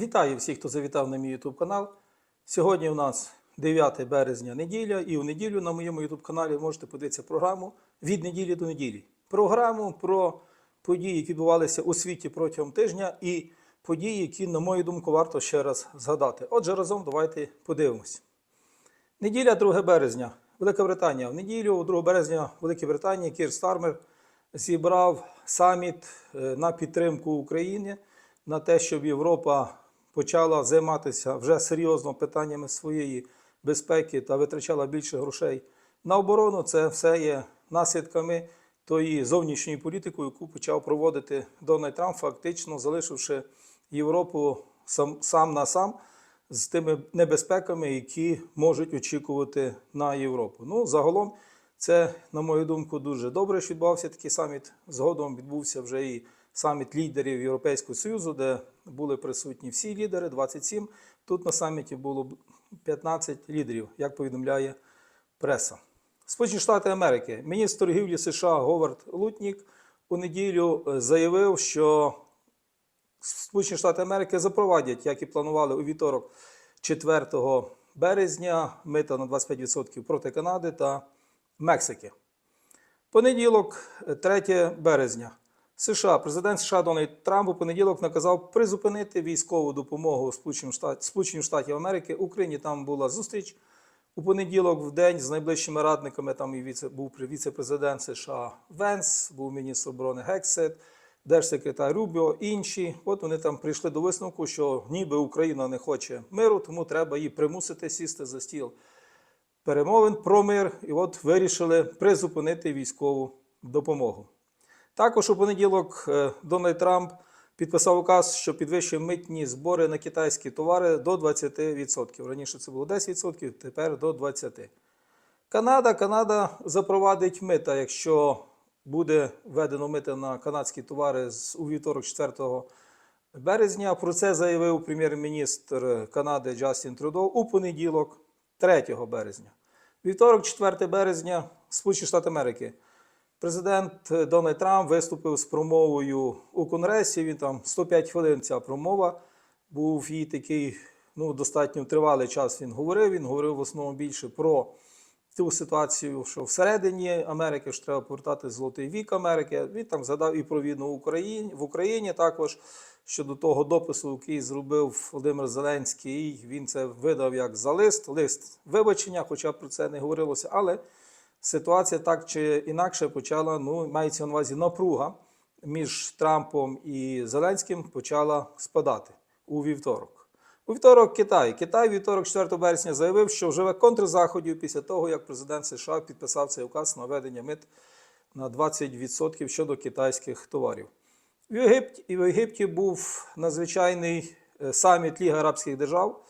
Вітаю всіх, хто завітав на мій YouTube канал. Сьогодні у нас 9 березня неділя, і в неділю на моєму YouTube каналі можете подивитися програму від неділі до неділі. Програму про події, які відбувалися у світі протягом тижня, і події, які, на мою думку, варто ще раз згадати. Отже, разом давайте подивимось. Неділя 2 березня. Велика Британія. В неділю, 2 березня, Великій Британії Кір Стармер зібрав саміт е, на підтримку України на те, щоб Європа почала займатися вже серйозно питаннями своєї безпеки та витрачала більше грошей на оборону. Це все є наслідками тої зовнішньої політики, яку почав проводити Дональд Трамп, фактично залишивши Європу сам, сам на сам з тими небезпеками, які можуть очікувати на Європу. Ну, загалом, це, на мою думку, дуже добре, що відбувався такий саміт. Згодом відбувся вже і саміт лідерів Європейського Союзу, де були присутні всі лідери, 27. Тут на саміті було 15 лідерів, як повідомляє преса. Сполучені Штати Америки, міністр торгівлі США Говард Лутнік у неділю е, заявив, що Сполучені Штати Америки запровадять, як і планували у вівторок, 4 березня, мита на 25% проти Канади та Мексики. Понеділок, 3 березня. США, президент США Дональд Трамп у понеділок наказав призупинити військову допомогу Сполучених Штатів, Америки Україні. Там була зустріч у понеділок в день з найближчими радниками. Там і віце, був віце-президент США Венс, був міністр оборони Гексет, держсекретар Рубіо, інші. От вони там прийшли до висновку, що ніби Україна не хоче миру, тому треба її примусити сісти за стіл перемовин про мир. І от вирішили призупинити військову допомогу. Також у понеділок е, Дональд Трамп підписав указ, що підвищує митні збори на китайські товари до 20%. Раніше це було 10%, тепер до 20%. Канада, Канада запровадить мита, якщо буде введено мита на канадські товари з у вівторок 4 березня. Про це заявив прем'єр-міністр Канади Джастін Трудо у понеділок, 3 березня. Вівторок, 4 березня, Сполучені Штати Америки. Президент Дональд Трамп виступив з промовою у Конгресі. Він там 105 хвилин ця промова. Був і такий ну, достатньо тривалий час він говорив. Він говорив в основному більше про ту ситуацію, що всередині Америки що треба повертати золотий вік Америки. Він там згадав і про війну в Україні в Україні також. Щодо того допису, який зробив Володимир Зеленський, він це видав як за лист, лист вибачення, хоча про це не говорилося. Але ситуація так чи інакше почала, ну, мається на увазі напруга між Трампом і Зеленським почала спадати у вівторок. У вівторок Китай. Китай вівторок 4 березня заявив, що вживе контрзаходів після того, як президент США підписав цей указ на введення мит на 20% щодо китайських товарів. В Єгипті, і в Єгипті був надзвичайний е, саміт Ліги Арабських держав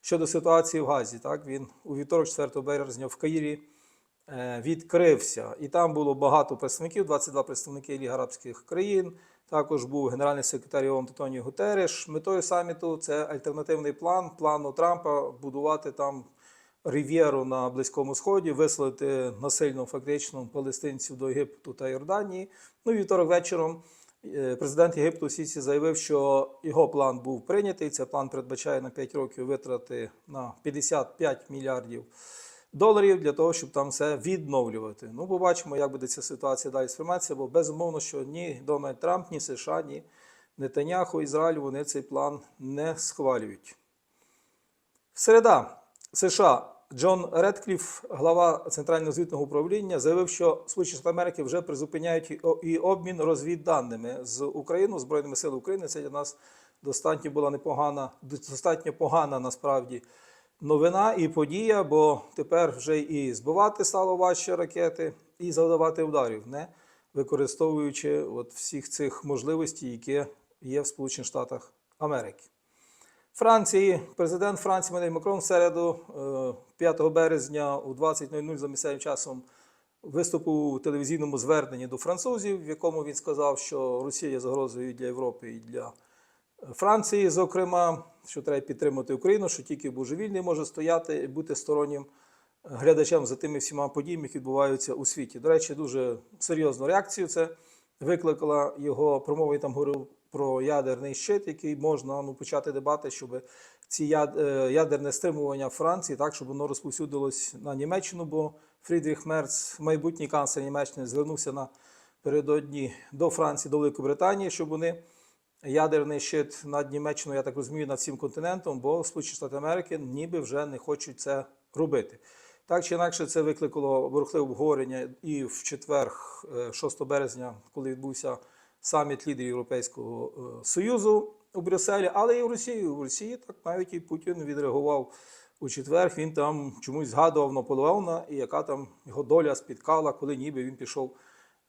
щодо ситуації в Газі. Так, він у вівторок, 4 березня, в Каїрі відкрився. І там було багато представників, 22 представники Ліги Арабських країн. Також був генеральний секретар ООН Антоніо Гутереш. Метою саміту це альтернативний план плану Трампа будувати там Рів'єру на Близькому Сході, вислати насильно фактично палестинців до Єгипту та Йорданії. Ну, і вівторок вечором е, президент Єгипту Сісі заявив, що його план був прийнятий. Цей план передбачає на 5 років витрати на 55 мільярдів доларів для того, щоб там все відновлювати. Ну, побачимо, як буде ця ситуація далі сприйматися, бо безумовно, що ні Дональд Трамп, ні США, ні Нетаняху, Ізраїль вони цей план не схвалюють. Середа США Джон Редкліф, глава Центрального звітного управління, заявив, що Сполучені Штати Америки вже призупиняють і обмін розвідданими з Україною, Збройними силами України. Це для нас достатньо була непогана, достатньо погана насправді новина і подія, бо тепер вже і збивати стало важче ракети, і завдавати ударів, не використовуючи от всіх цих можливостей, які є в Сполучених Штатах Америки. Франції, президент Франції Манель Макрон в середу, е, 5 березня у 20.00 за місцевим часом виступив у телевізійному зверненні до французів, в якому він сказав, що Росія є загрозою і для Європи і для Франції, зокрема, що треба підтримати Україну, що тільки божевільний може стояти і бути стороннім глядачем за тими всіма подіями, які відбуваються у світі. До речі, дуже серйозну реакцію це викликала його промова. Там говорив про ядерний щит, який можна ну, почати дебати, щоб ці яд- е, ядерне стримування Франції, так, щоб воно розповсюдилось на Німеччину, бо Фрідріх Мерц, майбутній канцлер Німеччини, звернувся напередодні до Франції, до Великої Британії, щоб вони ядерний щит над Німеччиною, я так розумію, над всім континентом, бо Сполучені Штати Америки ніби вже не хочуть це робити. Так чи інакше, це викликало бурхливе обговорення і в четвер, е, 6 березня, коли відбувся саміт лідерів Європейського е, Союзу у Брюсселі, але і в Росії. У Росії так навіть і Путін відреагував у четвер. Він там чомусь згадував Наполеона і яка там його доля спіткала, коли ніби він пішов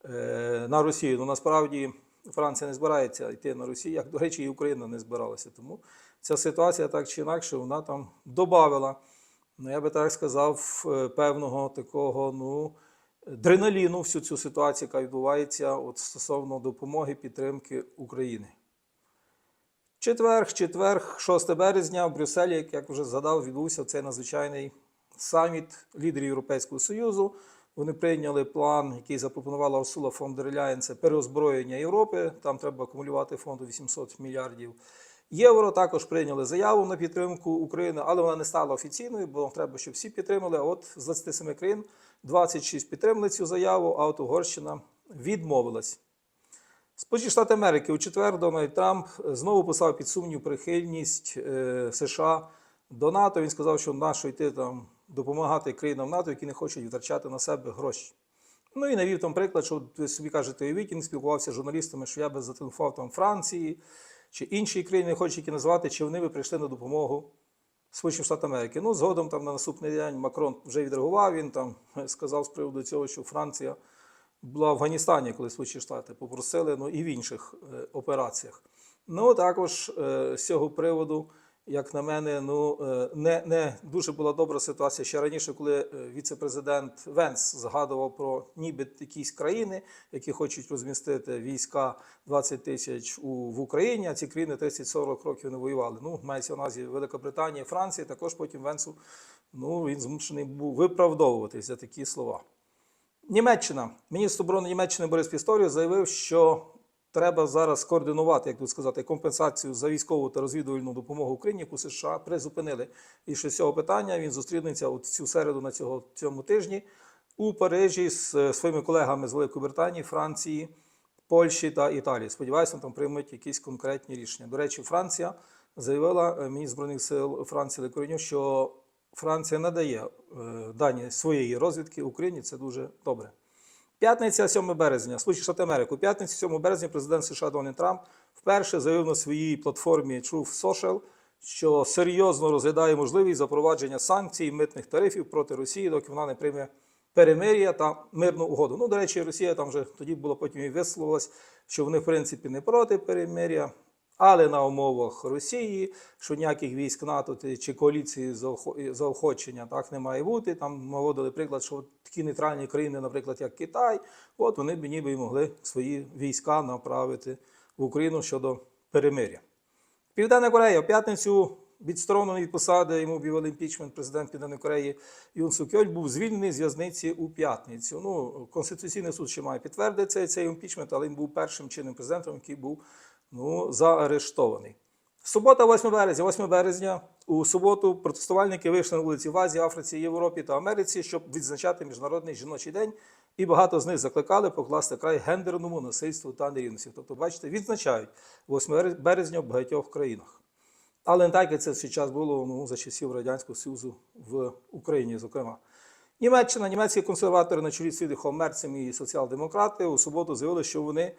е, на Росію. Ну насправді Франція не збирається йти на Росію, як, до речі, і Україна не збиралася. Тому ця ситуація так чи інакше вона там додавила, ну я би так сказав, е, певного такого ну, дреналіну всю цю ситуацію, яка відбувається от стосовно допомоги підтримки України. Четверг, четверг, 6 березня в Брюсселі, як я вже згадав, відбувся цей надзвичайний саміт лідерів Європейського Союзу. Вони прийняли план, який запропонувала Урсула фон дер Ляєн, це переозброєння Європи. Там треба акумулювати фонду 800 мільярдів євро. Також прийняли заяву на підтримку України, але вона не стала офіційною, бо треба, щоб всі підтримали. От з 27 країн 26 підтримали цю заяву, а от Угорщина відмовилась. Сполучені Штати Америки у четвер Дональд Трамп знову поставив під сумнів прихильність е, США до НАТО. Він сказав, що нащо йти там допомагати країнам НАТО, які не хочуть витрачати на себе гроші. Ну і навів там приклад, що ви собі кажете, уявіть, він спілкувався з журналістами, що я би зателефонував там Франції чи інші країни, не хочу які назвати, чи вони би прийшли на допомогу Сполучених Штатів Америки. Ну, згодом там на наступний день Макрон вже відреагував. Він там сказав з приводу цього, що Франція була в Афганістані, коли Сполучені Штати попросили, ну і в інших е, операціях. Ну також е, з цього приводу, як на мене, ну е, не, не дуже була добра ситуація ще раніше, коли е, віце-президент Венс згадував про ніби якісь країни, які хочуть розмістити війська 20 тисяч в Україні. А ці країни 30-40 років не воювали. Ну, мається в увазі Велика Британія, Франція. Також потім Венсу ну він змушений був виправдовуватись за такі слова. Німеччина. Міністр оборони Німеччини Борис Пісторіус заявив, що треба зараз координувати, як тут сказати, компенсацію за військову та розвідувальну допомогу Україні, яку США призупинили. І що з цього питання він зустрінеться от цю середу на цього цьому тижні у Парижі з е, своїми колегами з Великої Британії, Франції, Польщі та Італії. Сподіваюся, там приймуть якісь конкретні рішення. До речі, Франція заявила е, міністр збройних сил Франції Лекоріню, що Франція надає е, дані своєї розвідки Україні. Це дуже добре. П'ятниця, 7 березня, Сполучені Штати Америки. П'ятницю, 7 березня, президент США Дональд Трамп вперше заявив на своїй платформі Truth Social, що серйозно розглядає можливість запровадження санкцій митних тарифів проти Росії, доки вона не прийме перемир'я та мирну угоду. Ну, до речі, Росія там вже тоді було потім і висловилась, що вони, в принципі, не проти перемир'я, але на умовах Росії, що ніяких військ НАТО чи коаліції заохочення так не має бути. Там наводили приклад, що такі нейтральні країни, наприклад, як Китай, от вони б ніби могли свої війська направити в Україну щодо перемир'я. Південна Корея в п'ятницю відсторонений від посади, йому об'явили імпічмент президент Південної Кореї Юн Сук Йоль був звільнений з в'язниці у п'ятницю. Ну, Конституційний суд ще має підтвердити цей імпічмент, але він був першим чинним президентом, який був ну, заарештований. Субота, 8 березня. 8 березня у суботу протестувальники вийшли на вулиці в Азії, Африці, Європі та Америці, щоб відзначати Міжнародний жіночий день. І багато з них закликали покласти край гендерному насильству та нерівності. Тобто, бачите, відзначають 8 березня в багатьох країнах. Але не так, як це в свій час було ну, за часів Радянського Союзу в Україні, зокрема. Німеччина, німецькі консерватори на чолі з Фрідріхом Мерцем і соціал-демократи у суботу заявили, що вони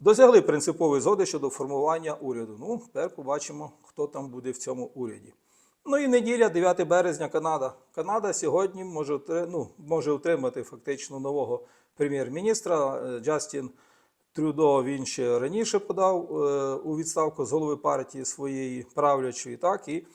досягли принципової згоди щодо формування уряду. Ну, тепер побачимо, хто там буде в цьому уряді. Ну і неділя, 9 березня, Канада. Канада сьогодні може, ну, може отримати фактично нового прем'єр-міністра Е, Джастін Трюдо він ще раніше подав е, у відставку з голови партії своєї правлячої. Так і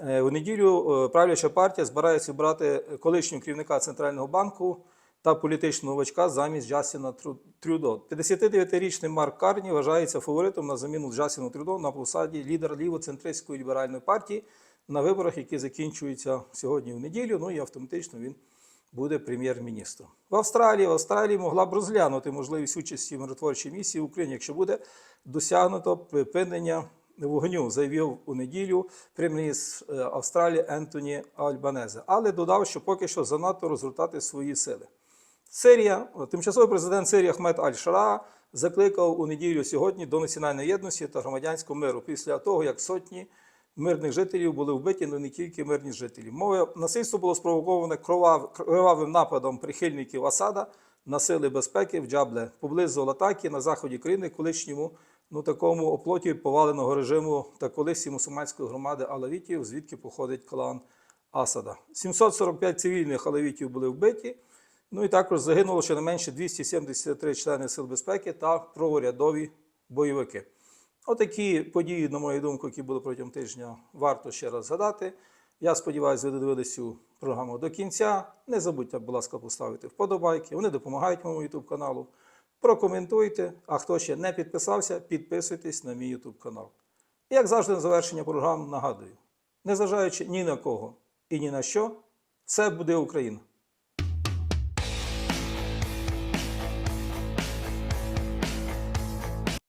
е, у неділю правляча партія збирається обрати колишнього керівника центрального банку та політичного новачка замість Джастіна Трю- Трюдо. 59-річний Марк Карні вважається фаворитом на заміну Джастіну Трюдо на посаді лідера лівоцентристської ліберальної партії на виборах, які закінчуються сьогодні в неділю. Ну і автоматично він буде прем'єр-міністром. В Австралії в Австралії могла б розглянути можливість участі в миротворчій місії в Україні, якщо буде досягнуто припинення вогню, заявив у неділю прем'єр-міністр е, Австралії Ентоні Альбанезе, але додав, що поки що занадто розгортати свої сили. Сирія, тимчасовий президент Сирії Ахмед Аль-Шара закликав у неділю сьогодні до національної єдності та громадянського миру після того, як сотні мирних жителів були вбиті, але не тільки мирні жителі. Мови насильство було спровоковане кровавим нападом прихильників Асада на сили безпеки в Джабле поблизу Латакі на заході країни, колишньому ну такому оплоті поваленого режиму та колись мусульманської громади алавітів, звідки походить клан Асада. 745 цивільних алавітів були вбиті. Ну і також загинуло щонайменше 273 члени сил безпеки та праворядові бойовики. Отакі події, на мою думку, які були протягом тижня, варто ще раз згадати. Я сподіваюся, ви додивились цю програму до кінця. Не забудьте, будь ласка, поставити вподобайки. Вони допомагають моєму YouTube каналу. Прокоментуйте. А хто ще не підписався, підписуйтесь на мій YouTube канал. Як завжди, на завершення програм нагадую: незважаючи ні на кого і ні на що, все буде Україна.